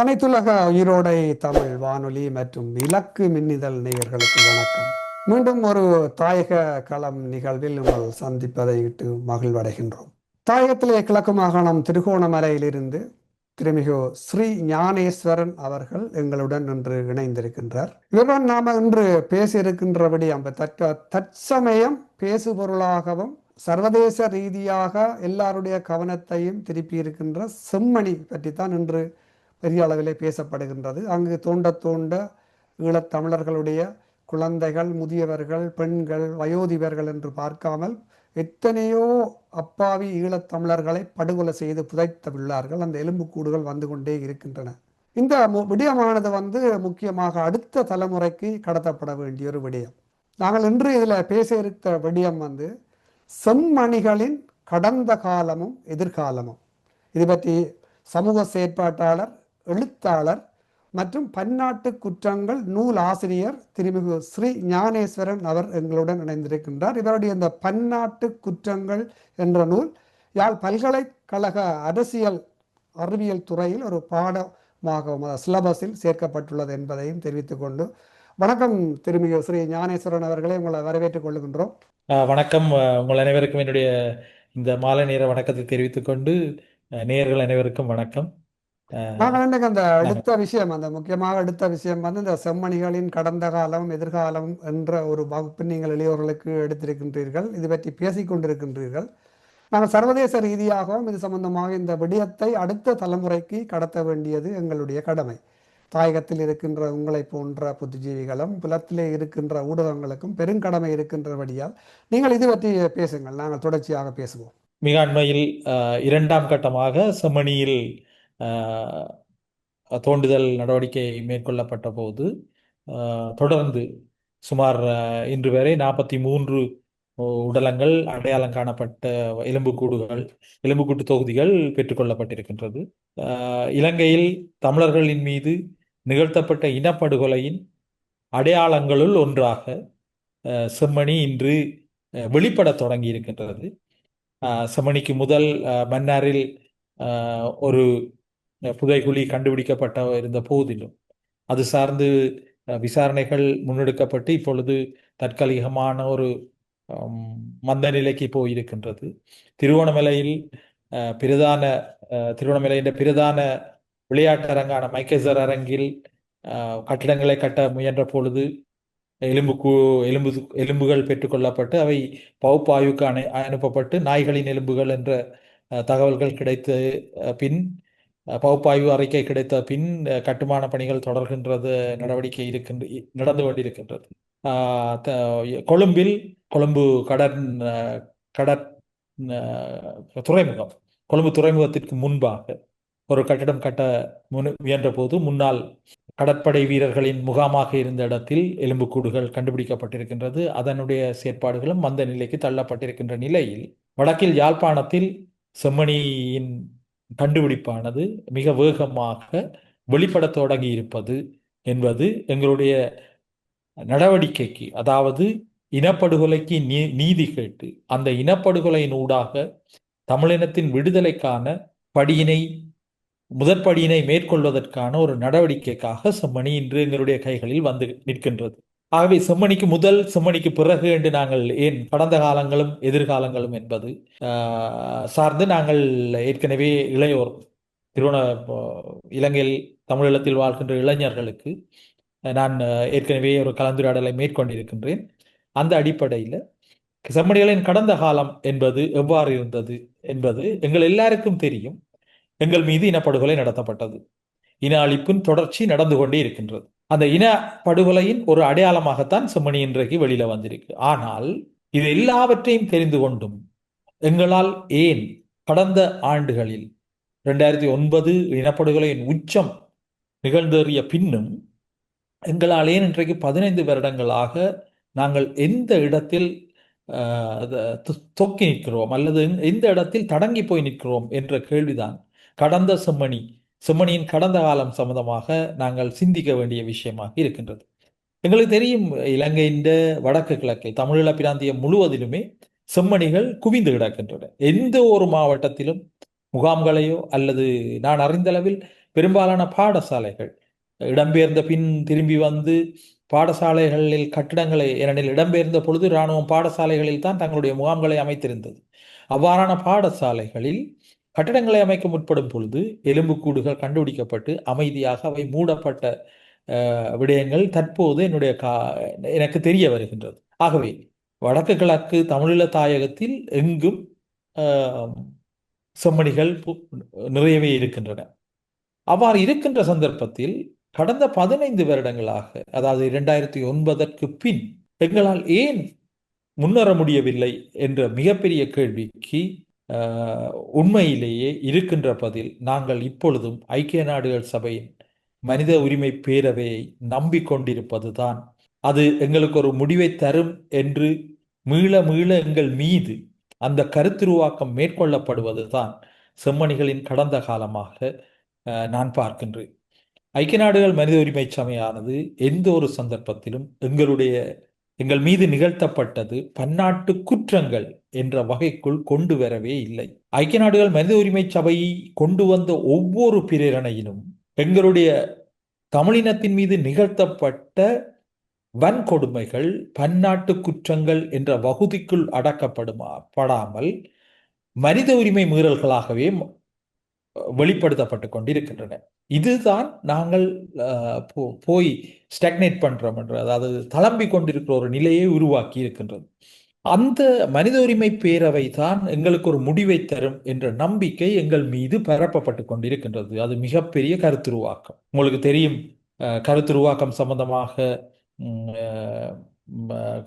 அனைத்துலக உயிரோடை தமிழ் வானொலி மற்றும் இலக்கு மின்னிதழ் நேயர்களுக்கு வணக்கம். மீண்டும் ஒரு தாயக களம் நிகழ்வில் உங்கள் சந்திப்பதை இட்டு மகிழ்வடைகின்றோம். தாயகத்திலே கிழக்கு மாகாணம் திருகோணமலையிலிருந்து திருமிகு ஸ்ரீ ஞானேஸ்வரன் அவர்கள் எங்களுடன் இன்று இணைந்திருக்கின்றார். இவருடன் நாம இன்று பேசியிருக்கின்றபடி அந்த தற்க தற்சமயம் பேசுபொருளாகவும் சர்வதேச ரீதியாக எல்லாருடைய கவனத்தையும் திருப்பி இருக்கின்ற செம்மணி தான் இன்று பெரிய அளவிலே பேசப்படுகின்றது. அங்கு தோண்ட தோண்ட ஈழத்தமிழர்களுடைய குழந்தைகள் முதியவர்கள் பெண்கள் வயோதிபர்கள் என்று பார்க்காமல் எத்தனையோ அப்பாவி ஈழத்தமிழர்களை படுகொலை செய்து புதைத்துள்ளார்கள் அந்த எலும்புக்கூடுகள் வந்து கொண்டே இருக்கின்றன. இந்த மு- விடயமானது வந்து முக்கியமாக அடுத்த தலைமுறைக்கு கடத்தப்பட வேண்டிய ஒரு விடயம். நாங்கள் இன்று இதில் பேச இருக்க விடயம் வந்து செம்மணிகளின் கடந்த காலமும் எதிர்காலமும். இது பற்றி சமூக செயற்பாட்டாளர் எழுத்தாளர் மற்றும் பன்னாட்டு குற்றங்கள் நூல் ஆசிரியர் திருமிகு ஸ்ரீ ஞானேஸ்வரன் அவர் எங்களுடன் இணைந்திருக்கின்றார். இவருடைய இந்த பன்னாட்டு குற்றங்கள் என்ற நூல் யாழ் பல்கலைக்கழக அரசியல் அறிவியல் துறையில் ஒரு பாடமாக சிலபஸில் சேர்க்கப்பட்டுள்ளது என்பதையும் தெரிவித்துக் கொண்டு வணக்கம் திருமிகு ஸ்ரீ ஞானேஸ்வரன் அவர்களை. உங்களை வரவேற்றுக் கொள்கின்றோம். வணக்கம். உங்கள் அனைவருக்கும் என்னுடைய இந்த மாலை நேர வணக்கத்தை தெரிவித்துக் கொண்டு நேயர்கள் அனைவருக்கும் வணக்கம். நாங்கள் இன்னைக்கு அந்த அடுத்த விஷயம் அந்த முக்கியமாக அடுத்த விஷயம் வந்து இந்த செம்மணிகளின் கடந்த காலம் எதிர்காலம் என்ற ஒரு வகுப்பு நீங்கள் இளையோர்களுக்கு எடுத்திருக்கின்றீர்கள். இது பற்றி பேசிக் கொண்டிருக்கின்றீர்கள். நாங்கள் சர்வதேச ரீதியாகவும் இது சம்பந்தமாக இந்த விடயத்தை அடுத்த தலைமுறைக்கு கடத்த வேண்டியது எங்களுடைய கடமை. தாயகத்தில் இருக்கின்ற உங்களை போன்ற புத்திஜீவிகளும் புலத்திலே இருக்கின்ற ஊடகங்களுக்கும் பெருங்கடமை இருக்கின்றபடியால் நீங்கள் இது பற்றி பேசுங்கள். நாங்கள் தொடர்ச்சியாக பேசுவோம். மிக அண்மையில் இரண்டாம் கட்டமாக செம்மணியில் தோண்டுதல் நடவடிக்கை மேற்கொள்ளப்பட்ட போது தொடர்ந்து சுமார் இன்று வரை நாற்பத்தி மூன்று உடலங்கள் அடையாளம் காணப்பட்ட எலும்புக்கூடுகள் எலும்புக்கூட்டு தொகுதிகள் பெற்றுக்கொள்ளப்பட்டிருக்கின்றது. இலங்கையில் தமிழர்களின் மீது நிகழ்த்தப்பட்ட இனப்படுகொலையின் அடையாளங்களுள் ஒன்றாக செம்மணி இன்று வெளிப்பட வெளிப்படத் தொடங்கி இருக்கின்றது செம்மணிக்கு முதல் மன்னாரில் ஒரு புதைகுழி கண்டுபிடிக்கப்பட்ட இருந்த போதிலும். அது சார்ந்து விசாரணைகள் முன்னெடுக்கப்பட்டு இப்பொழுது தற்காலிகமான ஒரு மந்த நிலைக்கு போயிருக்கின்றது. திருவோணமலையில் பிரதான அஹ், திருவோணமலையின் பிரதான விளையாட்டரங்கான மைக்கேசர் அரங்கில் கட்டிடங்களை கட்ட முயன்ற பொழுது எலும்புக்கு எலும்பு எலும்புகள் பெற்றுக்கொள்ளப்பட்டு அவை பகுப்பாய்வுக்கு அனு அனுப்பப்பட்டு நாய்களின் எலும்புகள் என்ற தகவல்கள் கிடைத்த பின் பகுப்பாய்வு அறிக்கை கிடைத்த பின் கட்டுமான பணிகள் தொடர்கின்றது நடவடிக்கை இருக்கின்ற நடந்து கொண்டிருக்கின்றது. கொழும்பில் கொழும்பு கடற் கடற் துறைமுகம் கொழும்பு துறைமுகத்திற்கு முன்பாக ஒரு கட்டிடம் கட்ட முன் முயன்ற போது முன்னாள் கடற்படை வீரர்களின் முகாமாக இருந்த இடத்தில் எலும்புக்கூடுகள் கண்டுபிடிக்கப்பட்டிருக்கின்றது. அதனுடைய செயற்பாடுகளும் மந்த நிலைக்கு தள்ளப்பட்டிருக்கின்ற நிலையில் வடக்கில் யாழ்ப்பாணத்தில் செம்மணியின் கண்டுபிடிப்பானது மிக வேகமாக வெளிப்படத் தொடங்கி இருப்பது என்பது எங்களுடைய நடவடிக்கைக்கு அதாவது இனப்படுகொலைக்கு நீ நீதி கேட்டு அந்த இனப்படுகொலையின் ஊடாக தமிழினத்தின் விடுதலைக்கான படியினை முதற்படியினை மேற்கொள்வதற்கான ஒரு நடவடிக்கைக்காக செம்மணி இன்று எங்களுடைய கைகளில் வந்து நிற்கின்றது. ஆகவே செம்மணிக்கு முதல் செம்மணிக்கு பிறகு என்று நாங்கள் ஏன் கடந்த காலங்களும் எதிர்காலங்களும் என்பது சார்ந்து நாங்கள் ஏற்கனவே இளையோர் திருவண்ண இலங்கையில் தமிழீழத்தில் வாழ்கின்ற இளைஞர்களுக்கு நான் ஏற்கனவே ஒரு கலந்துரையாடலை மேற்கொண்டிருக்கின்றேன். அந்த அடிப்படையில் செம்மணிகளின் கடந்த காலம் என்பது எவ்வாறு இருந்தது என்பது எங்கள் எல்லாருக்கும் தெரியும். எங்கள் மீது இனப்படுகொலை நடத்தப்பட்டது. இன அழிப்பின் தொடர்ச்சி நடந்து கொண்டே இருக்கின்றது. அந்த இன படுகொலையின் ஒரு அடையாளமாகத்தான் செம்மணி இன்றைக்கு வெளியில வந்திருக்கு. ஆனால் இது எல்லாவற்றையும் தெரிந்து கொண்டும் எங்களால் ஏன் கடந்த ஆண்டுகளில் ரெண்டாயிரத்தி ஒன்பது இனப்படுகொலையின் உச்சம் நிகழ்ந்தேறிய பின்னும் எங்களால் ஏன் இன்றைக்கு பதினைந்து வருடங்களாக நாங்கள் எந்த இடத்தில் தொக்கி நிற்கிறோம் அல்லது எந்த இடத்தில் தடங்கி போய் நிற்கிறோம் என்ற கேள்விதான் கடந்த செம்மணி செம்மணியின் கடந்த காலம் சம்பந்தமாக நாங்கள் சிந்திக்க வேண்டிய விஷயமாக இருக்கின்றது. எங்களுக்கு தெரியும் இலங்கையின் வடக்கு கிழக்கை தமிழீழ பிராந்தியம் முழுவதிலுமே செம்மணிகள் குவிந்து கிடக்கின்றன. எந்த ஒரு மாவட்டத்திலும் முகாம்களையோ அல்லது நான் அறிந்தளவில் பெரும்பாலான பாடசாலைகள் இடம்பெயர்ந்த பின் திரும்பி வந்து பாடசாலைகளில் கட்டிடங்களை ஏனெனில் இடம்பெயர்ந்த பொழுது இராணுவம் பாடசாலைகளில் தான் தங்களுடைய முகாம்களை அமைத்திருந்தது. அவ்வாறான பாடசாலைகளில் கட்டடங்களை அமைக்க முற்படும் பொழுது எலும்புக்கூடுகள் கண்டுபிடிக்கப்பட்டு அமைதியாக அவை மூடப்பட்ட விடயங்கள் தற்போது என்னுடைய கா எனக்கு தெரிய வருகின்றது. ஆகவே வடக்கு கிழக்கு தமிழீழ தாயகத்தில் எங்கும் செம்மணிகள் பு- நிறையவே இருக்கின்றன. அவ்வாறு இருக்கின்ற சந்தர்ப்பத்தில் கடந்த பதினைந்து வருடங்களாக அதாவது இரண்டாயிரத்தி ஒன்பதற்கு பின் எங்களால் ஏன் முன்னேற முடியவில்லை என்ற மிகப்பெரிய கேள்விக்கு உண்மையிலேயே இருக்கின்ற பதில் நாங்கள் இப்பொழுதும் ஐக்கிய நாடுகள் சபையின் மனித உரிமை பேரவையை நம்பிக்கொண்டிருப்பதுதான். அது எங்களுக்கு ஒரு முடிவை தரும் என்று மீள மீள எங்கள் மீது அந்த கருத்துருவாக்கம் மேற்கொள்ளப்படுவதுதான் செம்மணிகளின் கடந்த காலமாக நான் பார்க்கின்றேன். ஐக்கிய நாடுகள் மனித உரிமை சபையானது எந்த ஒரு சந்தர்ப்பத்திலும் எங்களுடைய எங்கள் மீது நிகழ்த்தப்பட்டது பன்னாட்டு குற்றங்கள் என்ற வகைக்குள் கொண்டு வரவே இல்லை. ஐக்கிய நாடுகள் மனித உரிமை சபை கொண்டு வந்த ஒவ்வொரு பிரேரணையிலும் எங்களுடைய தமிழினத்தின் மீது நிகழ்த்தப்பட்ட வன்கொடுமைகள் பன்னாட்டு குற்றங்கள் என்ற வகுதிக்குள் அடக்கப்படுமா படாமல் மனித உரிமை மீறல்களாகவே வெளிப்படுத்தப்பட்டு கொண்டிருக்கின்றன. இதுதான் நாங்கள் போ- போய் ஸ்டக்னேட் பண்றோம் என்ற அதாவது தளம்பி கொண்டிருக்கிற ஒரு நிலையை உருவாக்கி இருக்கின்றது. அந்த மனித உரிமை பேரவை தான் எங்களுக்கு ஒரு முடிவை தரும் என்ற நம்பிக்கை எங்கள் மீது பரப்பப்பட்டு கொண்டிருக்கின்றது. அது மிகப்பெரிய கருத்துருவாக்கம். உங்களுக்கு தெரியும் கருத்துருவாக்கம் சம்பந்தமாக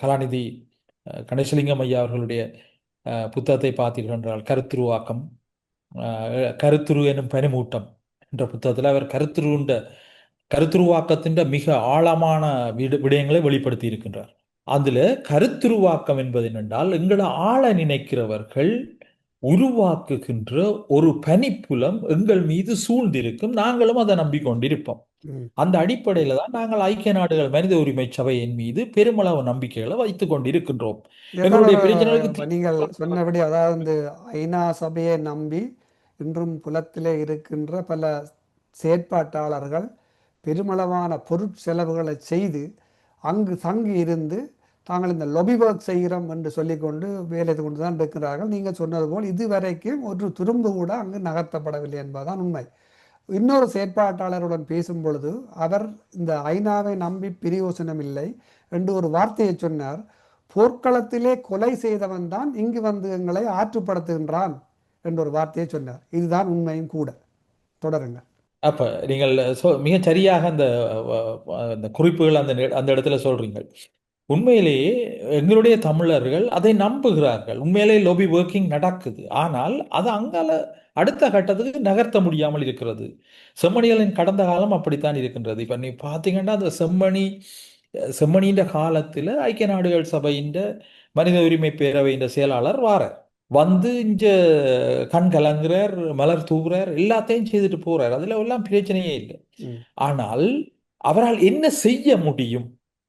கலாநிதி கணேசலிங்கம் ஐயா அவர்களுடைய புத்தகத்தை பார்த்தீர்கள் என்றால் கருத்துருவாக்கம் கருத்துரு எனும் பனிமூட்டம் என்ற புத்தகத்தில் அவர் கருத்துருண்ட கருத்துருவாக்கத்தின் மிக ஆழமான விட விடயங்களை வெளிப்படுத்தி இருக்கின்றார் அதுல கருத்துருவாக்கம் என்பது என்னென்றால் எங்களை ஆள நினைக்கிறவர்கள் உருவாக்குகின்ற ஒரு பனிப்புலம் எங்கள் மீது சூழ்ந்திருக்கும். நாங்களும் அதை நம்பிக்கொண்டிருப்போம். அந்த அடிப்படையில தான் நாங்கள் ஐக்கிய நாடுகள் மனித உரிமை சபையின் மீது பெருமளவு நம்பிக்கைகளை வைத்துக் கொண்டிருக்கின்றோம். எங்களுடைய பிரச்சனைகளுக்கு நீங்கள் சொன்னபடி அதாவது இந்த ஐநா சபையை நம்பி இன்றும் புலத்திலே இருக்கின்ற பல செயற்பாட்டாளர்கள் பெருமளவான பொருட்செலவுகளை செய்து அங்கு தங்கி இருந்து தாங்கள் இந்த லொபி ஒர்க் செய்கிறோம் என்று சொல்லிக்கொண்டு வேலை கொண்டு தான் இருக்கிறார்கள். நீங்கள் சொன்னது போல் இதுவரைக்கும் ஒரு துரும்பு கூட அங்கு நகர்த்தப்படவில்லை என்பதுதான் உண்மை. இன்னொரு செயற்பாட்டாளருடன் பேசும் பொழுது அவர் இந்த ஐநாவை நம்பி பிரயோசனம் இல்லை என்று ஒரு வார்த்தையை சொன்னார். போர்க்களத்திலே கொலை செய்தவன் தான் இங்கு வந்து எங்களை ஆற்றுப்படுத்துகின்றான் என்ற ஒரு வார்த்தையை சொன்னார். இதுதான் உண்மையும் கூட. தொடருங்க அப்ப நீங்கள் சொ- மிகச் சரியாக அந்த அந்த குறிப்புகள் அந்த அந்த இடத்துல சொல்றீங்க உண்மையிலேயே எங்களுடைய தமிழர்கள் அதை நம்புகிறார்கள். உண்மையிலேயே லோபி ஒர்க்கிங் நடக்குது. ஆனால் அது அங்கால அடுத்த கட்டத்துக்கு நகர்த்த முடியாமல் இருக்கிறது. செம்மணிகளின் கடந்த காலம் அப்படித்தான் இருக்கின்றது. இப்ப நீ பார்த்தீங்கன்னா அந்த செம்மணி செம்மணின்ற காலத்துல ஐக்கிய நாடுகள் சபையின் மனித உரிமை பேரவையின் செயலாளர் வாரார். வந்து இங்க கண் கலங்குறார் மலர் தூவுறார் எல்லாத்தையும் செய்துட்டு போறார். அதுல எல்லாம் பிரச்சனையே இல்லை. ஆனால் அவரால் என்ன செய்ய முடியும்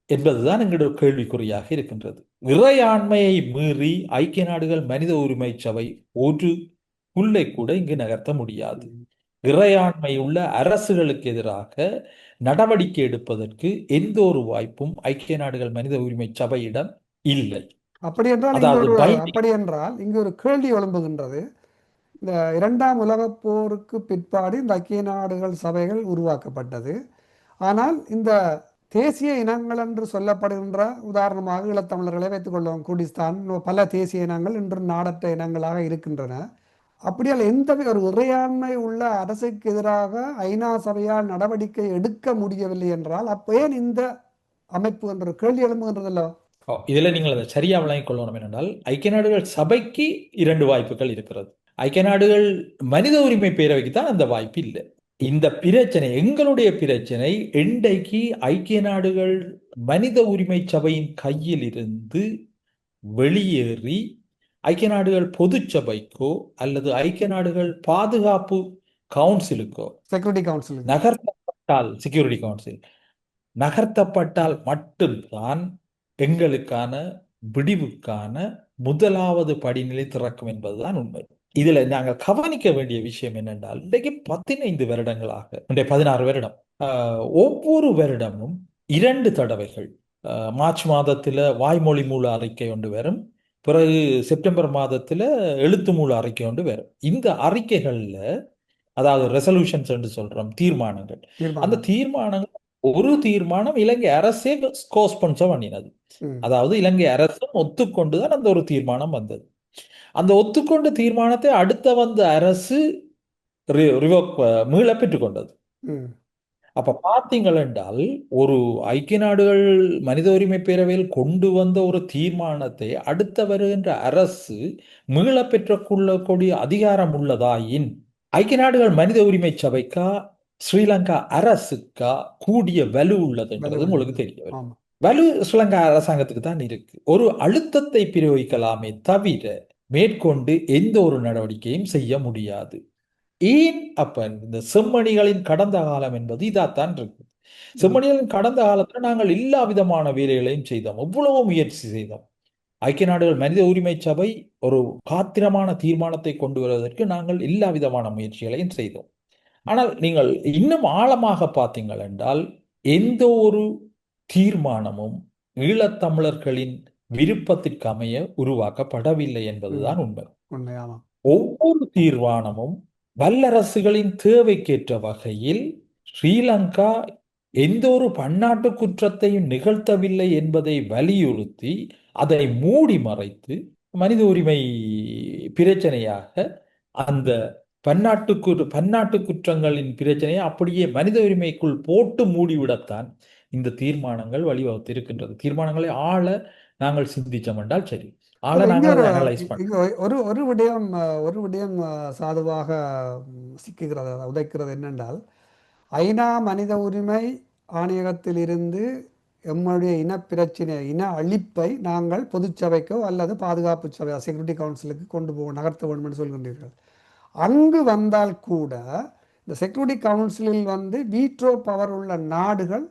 என்பதுதான் எங்களுடைய கேள்விக்குறியாக இருக்கின்றது. இறையாண்மையை மீறி ஐக்கிய நாடுகள் மனித உரிமை சபை ஒரு புல்லை கூட இங்கு நகர்த்த முடியாது. இறையாண்மை உள்ள அரசுகளுக்கு எதிராக நடவடிக்கை எடுப்பதற்கு எந்த ஒரு வாய்ப்பும் ஐக்கிய நாடுகள் மனித உரிமை சபையிடம் இல்லை. அப்படி என்றால் அப்படி என்றால் இங்கு ஒரு கேள்வி எழும்புகின்றது. இந்த இரண்டாம் உலகப் போருக்கு பிற்பாடு இந்த ஐக்கிய நாடுகள் சபைகள் உருவாக்கப்பட்டது. ஆனால் இந்த தேசிய இனங்கள் என்று சொல்லப்படுகின்ற உதாரணமாக ஈழத்தமிழர்களை வைத்துக்கொள்வோம் குர்டிஸ்தான் இன்னும் பல தேசிய இனங்கள் இன்று நாடற்ற இனங்களாக இருக்கின்றன. அப்படியால் எந்த ஒரு இறையாண்மை உள்ள அரசுக்கு எதிராக ஐநா சபையால் நடவடிக்கை எடுக்க முடியவில்லை என்றால் அப்போ ஏன் இந்த அமைப்பு என்ற கேள்வி எழும்புகின்றதല്ലോ ஓ, இதுல நீங்கள் அதை சரியா விளங்கிக் கொள்ளணும் என்னென்றால் ஐக்கிய நாடுகள் சபைக்கு இரண்டு வாய்ப்புகள் இருக்கிறது. ஐக்கிய நாடுகள் மனித உரிமை பேரவைக்கு தான் அந்த வாய்ப்பு இல்லை. இந்த பிரச்சனை எங்களுடைய பிரச்சனை இன்றைக்கு ஐக்கிய நாடுகள் மனித உரிமை சபையின் கையில் இருந்து வெளியேறி ஐக்கிய நாடுகள் பொதுச் சபைக்கோ அல்லது ஐக்கிய நாடுகள் பாதுகாப்பு கவுன்சிலுக்கோ செக்யூரிட்டி கவுன்சில் நகர்த்தப்பட்டால் செக்யூரிட்டி கவுன்சில் நகர்த்தப்பட்டால் மட்டும்தான் எங்களுக்கான விடிவுக்கான முதலாவது படிநிலை திறக்கும் என்பதுதான் உண்மை. இதுல நாங்கள் கவனிக்க வேண்டிய விஷயம் என்னென்றால் இன்றைக்கு பதினைந்து வருடங்களாக இன்றைய பதினாறு வருடம் ஒவ்வொரு வருடமும் இரண்டு தடவைகள் மார்ச் மாதத்துல வாய்மொழி மூல அறிக்கை ஒன்று வரும் பிறகு செப்டம்பர் மாதத்துல எழுத்து மூல அறிக்கை ஒன்று வரும். இந்த அறிக்கைகள்ல அதாவது ரெசல்யூஷன்ஸ் என்று சொல்றோம் தீர்மானங்கள். அந்த தீர்மானங்கள் ஒரு தீர்மானம் இலங்கை அரசே கோஸ்பான்சர் பண்ணினது. அதாவது இலங்கை அரசும் ஒத்துக்கொண்டுதான் அந்த ஒரு தீர்மானம் வந்தது. அந்த ஒத்துக்கொண்ட தீர்மானத்தை அடுத்த வந்த அரசு மீள பெற்றுக்கொண்டது. அப்ப பார்த்தீங்கள் என்றால் ஒரு ஐக்கிய நாடுகள் மனித உரிமை பேரவையில் கொண்டு வந்த ஒரு தீர்மானத்தை அடுத்த வருகின்ற அரசு மீள பெற்றுக்கொள்ளக்கூடிய அதிகாரம் உள்ளதாயின் ஐக்கிய நாடுகள் மனித உரிமை சபைக்கா ஸ்ரீலங்கா அரசுக்கா கூடிய வலு உள்ளதுன்றது உங்களுக்கு உள்ளது. தெரிய வரும் ஆமா. வலு ஸ்ரீலங்கா அரசாங்கத்துக்கு தான் இருக்கு. ஒரு அழுத்தத்தை பிரயோகிக்கலாமே தவிர மேற்கொண்டு எந்த ஒரு நடவடிக்கையும் செய்ய முடியாது. ஏன் அப்ப இந்த செம்மணிகளின் கடந்த காலம் என்பது இதாத்தான் இருக்கு செம்மணிகளின் கடந்த காலத்துல நாங்கள் எல்லா விதமான வேலைகளையும் செய்தோம். எவ்வளவோ முயற்சி செய்தோம். ஐக்கிய நாடுகள் மனித உரிமை சபை ஒரு காத்திரமான தீர்மானத்தை கொண்டு வருவதற்கு நாங்கள் எல்லா விதமான முயற்சிகளையும் செய்தோம். ஆனால் நீங்கள் இன்னும் ஆழமாக பார்த்தீங்கள் என்றால் எந்த ஒரு தீர்மானமும் ஈழத்தமிழர்களின் விருப்பத்திற்கு அமைய உருவாக்கப்படவில்லை என்பதுதான் உண்மை. ஒவ்வொரு தீர்மானமும் வல்லரசுகளின் தேவைக்கேற்ற வகையில் ஸ்ரீலங்கா எந்த ஒரு பன்னாட்டு குற்றத்தையும் நிகழ்த்தவில்லை என்பதை வலியுறுத்தி அதை மூடி மறைத்து மனித உரிமை பிரச்சனையாக அந்த பன்னாட்டு கு- பன்னாட்டு குற்றங்களின் பிரச்சனையை அப்படியே மனித உரிமைக்குள் போட்டு மூடிவிடத்தான் இந்த தீர்மானங்கள் வழிவகுத்திருக்கின்றது. தீர்மானங்களை ஆழ நாங்கள் சிந்திச்சோம் என்றால் சரி. நாங்கள் அனலைஸ் ஒரு ஒரு விடயம் ஒரு விடயம் சாதுவாக சிக்குகிறது உதைக்கிறது என்னென்றால் ஐநா மனித உரிமை ஆணையகத்திலிருந்து எம்முடைய இனப்பிரச்சினை இன அழிப்பை நாங்கள் பொதுச்சபைக்கோ அல்லது பாதுகாப்பு சபை செக்யூரிட்டி கவுன்சிலுக்கு கொண்டு போக நகர்த்த வேண்டும் என்று சொல்கின்றீர்கள். அங்கு வந்தால் கூட இந்த செக்யூரிட்டி கவுன்சிலில் வந்து வீட்ரோ பவர் உள்ள நாடுகள்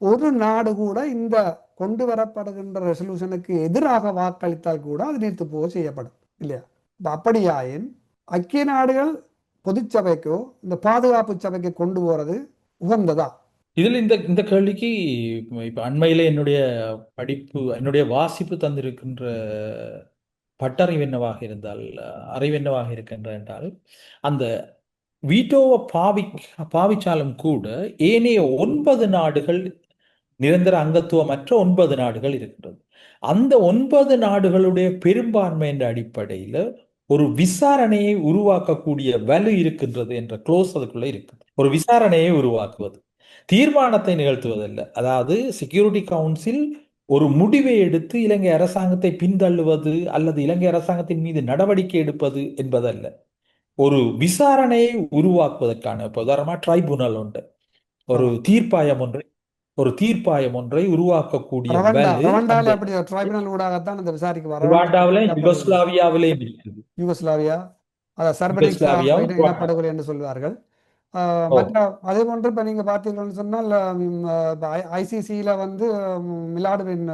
ஒரு நாடு கூட இந்த கொண்டு வரப்படுகின்ற ரெசல்யூஷனுக்கு எதிராக வாக்களித்தால் கூட அது நிறுத்து போக செய்யப்படும் இல்லையா? இப்போ அப்படியாயின் ஐக்கிய நாடுகள் பொதுச்சபைக்கோ இந்த பாதுகாப்பு சபைக்கு கொண்டு போறது உகந்ததா? இதில் இந்த இந்த கேள்விக்கு இப்போ அண்மையிலே என்னுடைய படிப்பு என்னுடைய வாசிப்பு தந்திருக்கின்ற பட்டறிவென்னவாக இருந்தால் அறிவென்னவாக இருக்கின்ற என்றால் அந்த வீட்டோவை பாவி பாவிச்சாலும் கூட ஏனைய ஒன்பது நாடுகள் நிரந்தர அங்கத்துவமற்ற ஒன்பது நாடுகள் இருக்கின்றது. அந்த ஒன்பது நாடுகளுடைய பெரும்பான்மை என்ற அடிப்படையில் ஒரு விசாரணையை உருவாக்கக்கூடிய வலு இருக்கின்றது என்ற க்ளோஸ் அதுக்குள்ள இருக்குது ஒரு விசாரணையை உருவாக்குவது. தீர்மானத்தை நிகழ்த்துவதல்ல. அதாவது செக்யூரிட்டி கவுன்சில் ஒரு முடிவை எடுத்து இலங்கை அரசாங்கத்தை பின்தள்ளுவது அல்லது இலங்கை அரசாங்கத்தின் மீது நடவடிக்கை எடுப்பது என்பதல்ல. ஒரு விசாரணையை உருவாக்குவதற்கான இப்போ உதாரணமா ட்ரைபுனல் உண்டு. ஒரு. தீர்ப்பாயம் ஒன்றை ஒரு தீர்ப்பாயம் ஒன்றை உருவாக்கக்கூடிய யுகோஸ்லாவியாவிலேயும் யூகோஸ்லாவியா? இனப்படுகொலை என்று சொல்வார்கள். மற்ற அதே போன்று இப்போ நீங்கள் பார்த்தீங்கன்னு சொன்னால் ஐசிசியில் வந்து மிலாடுவின்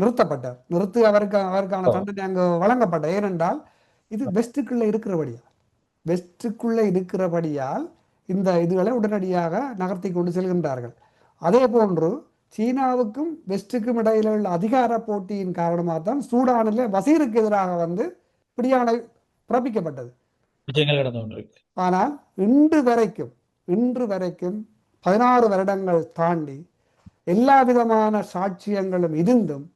நிறுத்தப்பட்டார். நிறுத்தி அவருக்கு அவருக்கான. தண்டனை அங்கு வழங்கப்பட்ட ஏனென்றால் இது வெஸ்ட்டுக்குள்ளே இருக்கிறபடியால் வெஸ்ட்டுக்குள்ளே இருக்கிறபடியால் இந்த இதுகளை உடனடியாக நகர்த்தி கொண்டு செல்கின்றார்கள். அதே போன்று சீனாவுக்கும் வெஸ்ட்டுக்கும் இடையில உள்ள அதிகார போட்டியின் காரணமாக தான் சூடானில் வசீருக்கு எதிராக வந்து பிடியாணை பிறப்பிக்கப்பட்டது. விஜயங்கள் நடந்து கொண்டிருக்கு. ஆனால் இன்று வரைக்கும் இன்று வரைக்கும் பதினாறு வருடங்கள் தாண்டி எல்லா விதமான சாட்சியங்களும் இருந்தும்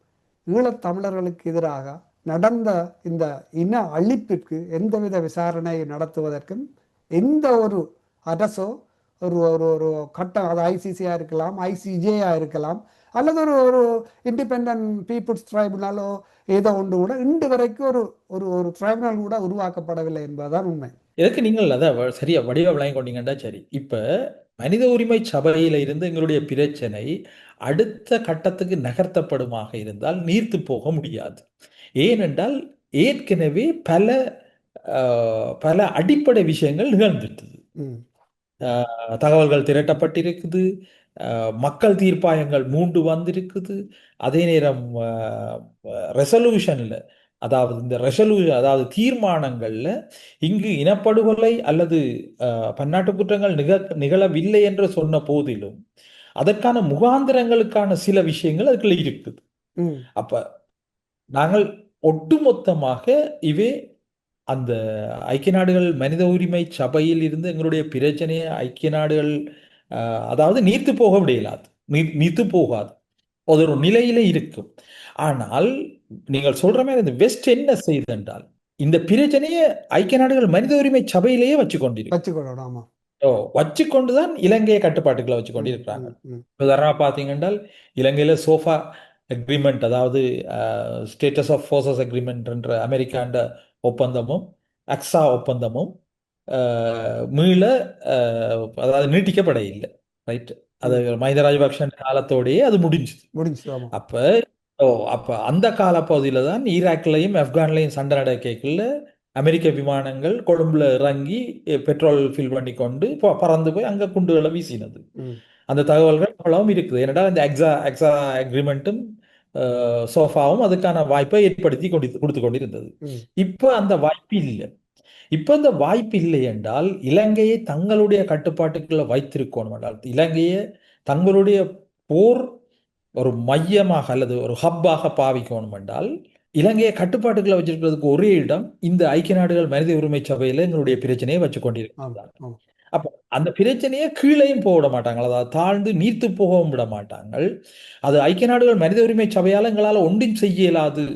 ஈழத்தமிழர்களுக்கு எதிராக நடந்த இந்த இன அழிப்பிற்கு எந்தவித விசாரணை நடத்துவதற்கும் எந்த ஒரு அரசோ ஒரு ஒரு ஒரு கட்டம் அது ஐசிசியாக இருக்கலாம் ஐசிஜேயாக இருக்கலாம் அல்லது ஒரு ஒரு இண்டிபெண்ட் பீப்புள்ஸ் ட்ரைபுனலோ ஏதோ ஒன்று கூட இன்று வரைக்கும் ஒரு ஒரு ஒரு ட்ரைபுனல் கூட உருவாக்கப்படவில்லை என்பதுதான் உண்மை. எதுக்கு நீங்கள் அதை சரியா வடிவ விளங்கி கொண்டீங்கன்னா சரி. இப்ப மனித உரிமை சபையில இருந்து எங்களுடைய பிரச்சனை அடுத்த கட்டத்துக்கு நகர்த்தப்படுமாக இருந்தால் நீர்த்து போக முடியாது. ஏனென்றால் ஏற்கனவே பல பல அடிப்படை விஷயங்கள் நிகழ்ந்துட்டது தகவல்கள் திரட்டப்பட்டிருக்குது. மக்கள் தீர்ப்பாயங்கள் மூண்டு வந்திருக்குது. அதே நேரம் ரெசல்யூஷன்ல அதாவது இந்த ரெசல்யூ அதாவது தீர்மானங்கள்ல இங்கு இனப்படுகொலை அல்லது பன்னாட்டு குற்றங்கள் நிக நிகழவில்லை என்று சொன்ன போதிலும் அதற்கான முகாந்திரங்களுக்கான சில விஷயங்கள் அதுக்குள்ள இருக்குது. அப்ப நாங்கள் ஒட்டுமொத்தமாக இவே அந்த ஐக்கிய நாடுகள் மனித உரிமை சபையில் இருந்து எங்களுடைய பிரச்சனையை ஐக்கிய நாடுகள் அதாவது நீர்த்து போக முடியலாது. நீ- நீர்த்து போகாது. அது ஒரு நிலையில இருக்கும். ஆனால் நீங்கள் சொல்ற மாதிரி இந்த வெஸ்ட் என்ன செய்தென்றால் இந்த பிரச்சனையை ஐக்கிய நாடுகள் மனித உரிமை சபையிலேயே வச்சு கொண்டிருக்கு. ஓ வச்சு கொண்டுதான் இலங்கையை கட்டுப்பாட்டுக்குள்ள வச்சு கொண்டிருக்கிறாங்க. உதாரணமாக பார்த்தீங்கன்றால் இலங்கையில் சோஃபா அக்ரிமெண்ட் அதாவது ஸ்டேட்டஸ் ஆஃப் ஃபோர்ஸஸ் அக்ரிமெண்ட் என்ற அமெரிக்காண்ட ஒப்பந்தமும் அக்ஸா ஒப்பந்தமும் மீள அதாவது நீட்டிக்கப்பட இல்லை ரைட் அது மஹிந்த ராஜபக்ஷன் காலத்தோடயே அது முடிஞ்சுது. முடிஞ்சு அப்ப அப்ப அந்த காலப்பகுதியில தான் ஈராக்லையும் ஆப்கான்லையும் சண்டை நடக்கைக்குள்ள அமெரிக்க விமானங்கள் கொழும்புல இறங்கி பெட்ரோல் ஃபில் பண்ணி கொண்டு பறந்து போய் அங்க குண்டுகளை வீசினது. அந்த தகவல்கள் அவ்வளவும் இருக்குது. ஏன்னா இந்த எக்ஸா எக்ஸா அக்ரிமெண்ட்டும் சோஃபாவும் அதுக்கான வாய்ப்பை ஏற்படுத்தி கொண்டு கொடுத்து கொண்டிருந்தது. இப்போ அந்த வாய்ப்பு இல்லை. இப்போ இந்த வாய்ப்பு இல்லை என்றால் இலங்கையை தங்களுடைய கட்டுப்பாட்டுக்குள்ள வைத்திருக்கணும் என்றால் இலங்கையை தங்களுடைய போர் ஒரு மையமாக அல்லது ஒரு ஹப்பாக பாவிக்கணும் என்றால் இலங்கையை கட்டுப்பாட்டுக்குள்ள வச்சிருக்கிறதுக்கு ஒரே இடம் இந்த ஐக்கிய நாடுகள் மனித உரிமை சபையில எங்களுடைய பிரச்சனையை வச்சு ஆமா அப்ப அந்த பிரச்சனையை கீழேயும் போக விட மாட்டாங்க அதாவது தாழ்ந்து நீர்த்து போகவும் விட மாட்டாங்க அது ஐக்கிய நாடுகள் மனித உரிமை சபையால் எங்களால் ஒன்றும் செய்ய இயலாது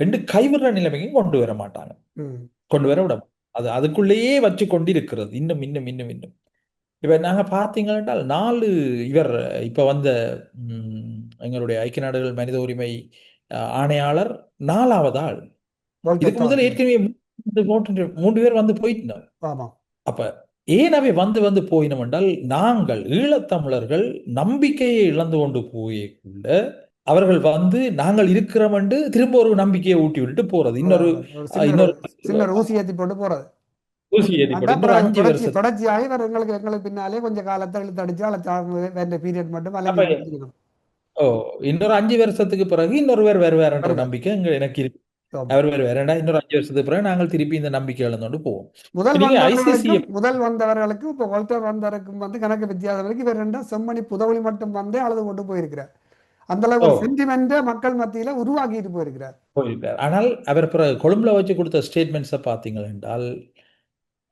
என்று கைவிடுற நிலைமைக்கும் கொண்டு வர மாட்டாங்க கொண்டு வர விட அது அதுக்குள்ளேயே வச்சு கொண்டிருக்கிறது இன்னும் இன்னும் இன்னும் இன்னும். இப்ப நாங்க பார்த்தீங்கன்னா நாலு இவர் இப்ப வந்த எங்களுடைய ஐக்கிய நாடுகள் மனித உரிமை ஆணையாளர் நாலாவது ஆள். இதுக்கு முதல்ல ஏற்கனவே மூன்று பேர் வந்து போயிட்டோம் அப்ப ஏன் அவை வந்து வந்து போயினோம் என்றால் நாங்கள் ஈழத்தமிழர்கள் நம்பிக்கையை இழந்து கொண்டு போயக்குள்ள அவர்கள் வந்து நாங்கள் இருக்கிறோம் என்று திரும்ப ஒரு நம்பிக்கையை ஊட்டி விட்டுட்டு போறது. இன்னொரு இன்னொரு ஒரு ஊசி ஏத்தி போட்டு போறது. ஊசி போட்டு இன்னொரு அஞ்சு வருஷம் தொடர்ச்சியாகி எங்களுக்கு எங்களுக்கு பின்னாலே கொஞ்சம் காலத்தை இழுத்து அடிச்சு அல்ல வேண்ட பீரியட் மட்டும் வச்சிருக்கணும். ஓ இன்னொரு அஞ்சு வருஷத்துக்கு பிறகு இன்னொருவர் வேறு வேறன்ற நம்பிக்கை எங்க எனக்கு இருக்கு. அவர் வேறு வேறண்டா இன்னொரு அஞ்சு வருஷத்துக்கு பிறகு நாங்கள் திருப்பி இந்த நம்பிக்கை இழந்தோண்டு போவோம். முதல் முதல் வந்தவர்களுக்கும் இப்போ வந்தவருக்கும் வந்து கணக்கு வித்தியாசம் இருக்கு. இவர் ரெண்டா செம்மணி புதவழி மட்டும் வந்து அழுது கொண்டு போயிருக்கிறார். அந்த அளவு சென்டிமெண்ட்டை மக்கள் மத்தியில உருவாக்கிட்டு போயிருக்கிறார். போயிருக்கார் ஆனால் அவர் பிறகு கொழும்புல வச்சு கொடுத்த ஸ்டேட்மெண்ட்ஸை பார்த்தீங்கள் என்றால்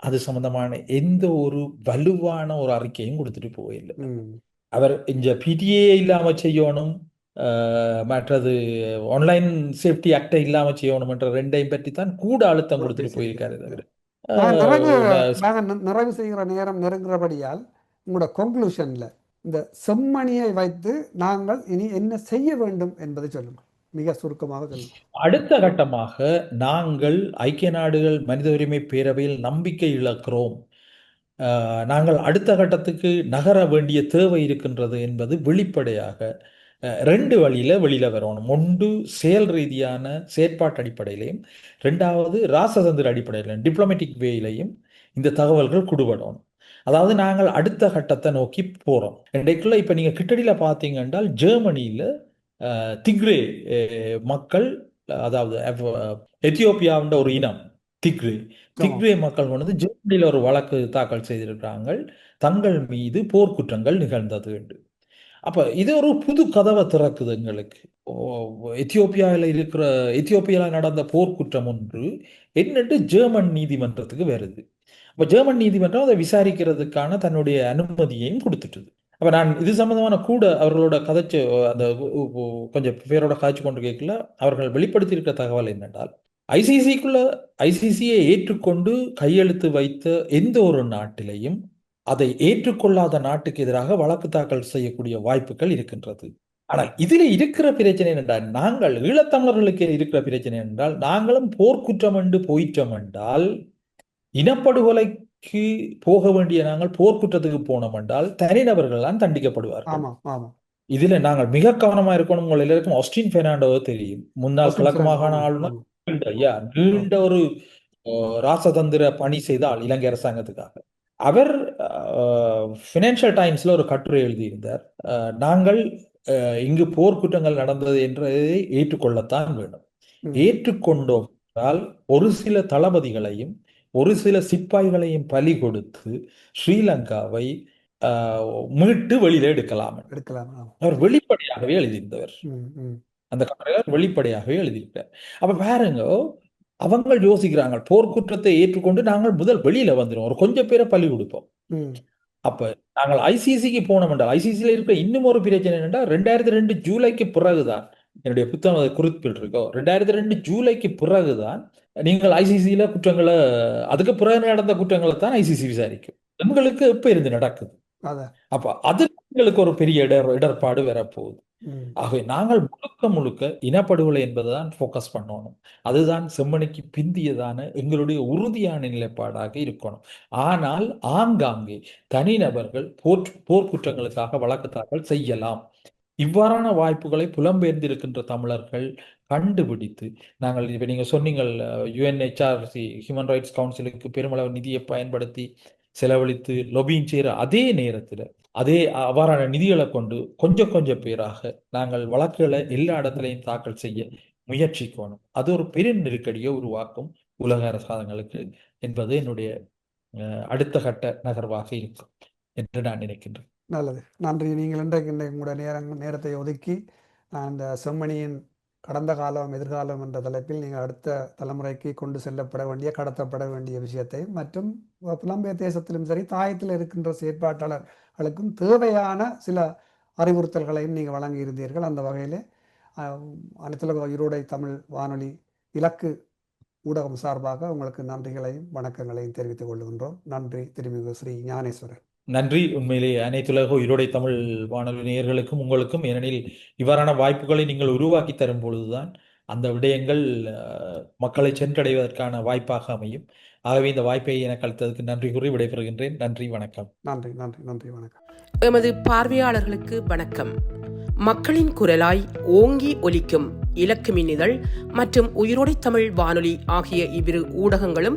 அது சம்பந்தமான எந்த ஒரு வலுவான ஒரு அறிக்கையும் கொடுத்துட்டு போகவில்லை. ம். அவர் இந்த பிடிஏ இல்லாம செய்யணும் மற்றது ஆன்லைன் சேஃப்டி ஆக்டை இல்லாம செய்யணும் என்ற ரெண்டையும் பற்றி தான் கூட அழுத்தம் கொடுத்துட்டு போயிருக்காரு நான் நிறைவு நிறைவு செய்கிற நேரம் நெருங்குறபடியால் உங்களோட கொன்க்ளூஷன்ல இந்த செம்மணியை வைத்து நாங்கள் இனி என்ன செய்ய வேண்டும் என்பதை சொல்லுங்கள். மிக சுருக்கமாக சொல்லுங்கள். அடுத்த கட்டமாக நாங்கள் ஐக்கிய நாடுகள் மனித உரிமை பேரவையில் நம்பிக்கை இழக்கிறோம். நாங்கள் அடுத்த கட்டத்துக்கு நகர வேண்டிய தேவை இருக்கின்றது என்பது வெளிப்படையாக ரெண்டு வழியில வெளியில வரணும். ஒன்று செயல் ரீதியான செயற்பாட்டு அடிப்படையிலையும் ரெண்டாவது ராசதந்திர அடிப்படையிலையும் டிப்ளமேட்டிக் வேயிலையும் இந்த தகவல்கள் குடுபடணும். அதாவது நாங்கள் அடுத்த கட்டத்தை நோக்கி போறோம். இன்றைக்குள்ள இப்ப நீங்க கிட்டடியில பார்த்தீங்க என்றால் ஜெர்மனியில திக்ரே மக்கள் அதாவது எத்தியோப்பியாவுன்ற ஒரு இனம் திக்ரே. திக்ரே மக்கள் வந்து ஜெர்மனியில் ஒரு வழக்கு தாக்கல் செய்திருக்கிறாங்க தங்கள் மீது போர்க்குற்றங்கள் நிகழ்ந்தது என்று. அப்ப இது ஒரு புது கதவை திறக்குது எங்களுக்கு. எத்தியோப்பியாவில் இருக்கிற எத்தியோப்பியாவில் நடந்த போர்க்குற்றம் ஒன்று என்னட்டு ஜெர்மன் நீதிமன்றத்துக்கு வருது. அப்போ ஜெர்மன் நீதிமன்றம் அதை விசாரிக்கிறதுக்கான தன்னுடைய அனுமதியையும் கொடுத்துட்டுது. அப்போ நான் இது சம்பந்தமான கூட அவர்களோட கதைச்சு அந்த கொஞ்சம் பேரோட காய்ச்சி கொண்டு கேட்கல. அவர்கள் வெளிப்படுத்தியிருக்க தகவல் என்னென்றால் ஐசிசிக்குள்ள ஐசிசியை ஏற்றுக்கொண்டு கையெழுத்து வைத்த எந்த ஒரு நாட்டிலையும் அதை ஏற்றுக்கொள்ளாத நாட்டுக்கு எதிராக வழக்கு தாக்கல் செய்யக்கூடிய வாய்ப்புகள் இருக்கின்றது. ஆனால் இதில் இருக்கிற பிரச்சனை என்றால் நாங்கள் ஈழத்தமிழர்களுக்கு இருக்கிற பிரச்சனை என்றால் நாங்களும் போர்க்குற்றம் என்று போயிட்டோம் என்றால் இனப்படுகொலைக்கு போக வேண்டிய நாங்கள் போர்க்குற்றத்துக்கு போனோம் என்றால் தனிநபர்கள் தான் தண்டிக்கப்படுவார்கள் இதுல நாங்கள் மிக கவனமா இருக்கணும். உங்கள் எல்லாருக்கும் ஆஸ்டின் பெர்னாண்டோ தெரியும். முன்னாள் கிழக்கு மாகாண ஆளுநர். நீண்ட ஒரு ராசதந்திர பணி செய்த ஆள் இலங்கை அரசாங்கத்துக்காக. அவர் ஃபினான்ஷியல் டைம்ஸ்ல ஒரு கட்டுரை எழுதியிருந்தார். நாங்கள் இங்கு போர்க்குற்றங்கள் நடந்தது என்றதை ஏற்றுக்கொள்ளத்தான் வேண்டும். ஏற்றுக்கொண்டோம் என்றால் ஒரு சில தளபதிகளையும் ஒரு சில சிப்பாய்களையும் பலி கொடுத்து ஸ்ரீலங்காவை மீட்டு வெளியில எடுக்கலாம். எடுக்கலாம். அவர் வெளிப்படையாகவே எழுதியிருந்தவர். அந்த கட்டுரையை வெளிப்படையாகவே எழுதியிருக்கார் அப்ப பாருங்க அவங்க யோசிக்கிறாங்க போர்க்குற்றத்தை ஏற்றுக்கொண்டு நாங்கள் முதல் வெளியில வந்துடும் ஒரு கொஞ்சம் பேரை பலி கொடுப்போம் அப்ப நாங்கள் ஐசிசிக்கு போனோம் என்றால் ஐசிசியில் இருக்கிற இன்னும் ஒரு பிரச்சனை என்னன்னா ரெண்டாயிரத்தி ரெண்டு ஜூலைக்கு பிறகுதான் என்னுடைய புத்தகம் குறிப்பில் இருக்கோ ரெண்டாயிரத்தி ரெண்டு ஜூலைக்கு பிறகுதான் நீங்கள் ஐசிசியில குற்றங்களை அதுக்கு பிறகு நடந்த குற்றங்களை தான் ஐசிசி விசாரிக்கும். எங்களுக்கு எப்ப இருந்து நடக்குது? அப்ப அது எங்களுக்கு ஒரு பெரிய இடர் இடர்பாடு வரப்போகுது. ஆகவே நாங்கள் முழுக்க முழுக்க இனப்படுகொலை என்பதுதான் ஃபோக்கஸ் பண்ணணும். அதுதான் செம்மணிக்கு பிந்தியதான எங்களுடைய உறுதியான நிலைப்பாடாக இருக்கணும். ஆனால் ஆங்காங்கே தனிநபர்கள் போர் போர்க்குற்றங்களுக்காக வழக்கு தாக்கல் செய்யலாம். இவ்வாறான வாய்ப்புகளை புலம்பெயர்ந்திருக்கின்ற தமிழர்கள் கண்டுபிடித்து நாங்கள் இப்போ நீங்கள் சொன்னீங்கள் யுஎன்ஹெச்ஆர்சி ஹியூமன் ரைட்ஸ் கவுன்சிலுக்கு பெருமளவு நிதியை பயன்படுத்தி செலவழித்து லொபியின் செய்கிற அதே நேரத்தில் அதே அவ்வாறான நிதிகளை கொண்டு கொஞ்சம் கொஞ்சம் பேராக நாங்கள் வழக்குகளை எல்லா இடத்துலையும் தாக்கல் செய்ய முயற்சிக்கணும். அது ஒரு பெரிய நெருக்கடியை உருவாக்கும் உலக அரசாங்கங்களுக்கு என்பது என்னுடைய அடுத்த கட்ட நகர்வாக இருக்கும் என்று நான் நினைக்கின்றேன். நல்லது. நன்றி. நீங்கள் இன்றைக்கு இன்றைக்கு உங்களுடைய நேரம் நேரத்தை ஒதுக்கி அந்த செம்மணியின் கடந்த காலம் எதிர்காலம் என்ற தலைப்பில் நீங்கள் அடுத்த தலைமுறைக்கு கொண்டு செல்லப்பட வேண்டிய கடத்தப்பட வேண்டிய விஷயத்தை மற்றும் புலம்பெயர் தேசத்திலும் சரி தாயத்தில் இருக்கின்ற செயற்பாட்டாளர்களுக்கும் தேவையான சில அறிவுறுத்தல்களையும் நீங்கள் வழங்கியிருந்தீர்கள் அந்த வகையிலே அனைத்துலக ஈரோடை தமிழ் வானொலி இலக்கு ஊடகம் சார்பாக உங்களுக்கு நன்றிகளையும் வணக்கங்களையும் தெரிவித்துக் கொள்கின்றோம். நன்றி. திருமிகு ஸ்ரீ ஞானேஸ்வரன். நன்றி. உண்மையிலேயே அனைத்துலக உயிரோடை தமிழ் வானொலி நேயர்களுக்கும் உங்களுக்கும் ஏனெனில் இவ்வாறான வாய்ப்புகளை நீங்கள் உருவாக்கி தரும் பொழுதுதான் அந்த விடயங்கள் மக்களை சென்றடைவதற்கான வாய்ப்பாக அமையும். ஆகவே இந்த வாய்ப்பை எனக்கு அளித்ததற்கு நன்றி கூறி விடைபெறுகின்றேன். நன்றி வணக்கம். நன்றி நன்றி நன்றி வணக்கம். எமது பார்வையாளர்களுக்கு வணக்கம். மக்களின் குரலாய் ஓங்கி ஒலிக்கும் இலக்கு மின்னிதழ் மற்றும் உயிரோடை தமிழ் வானொலி ஆகிய இவ்விரு ஊடகங்களும்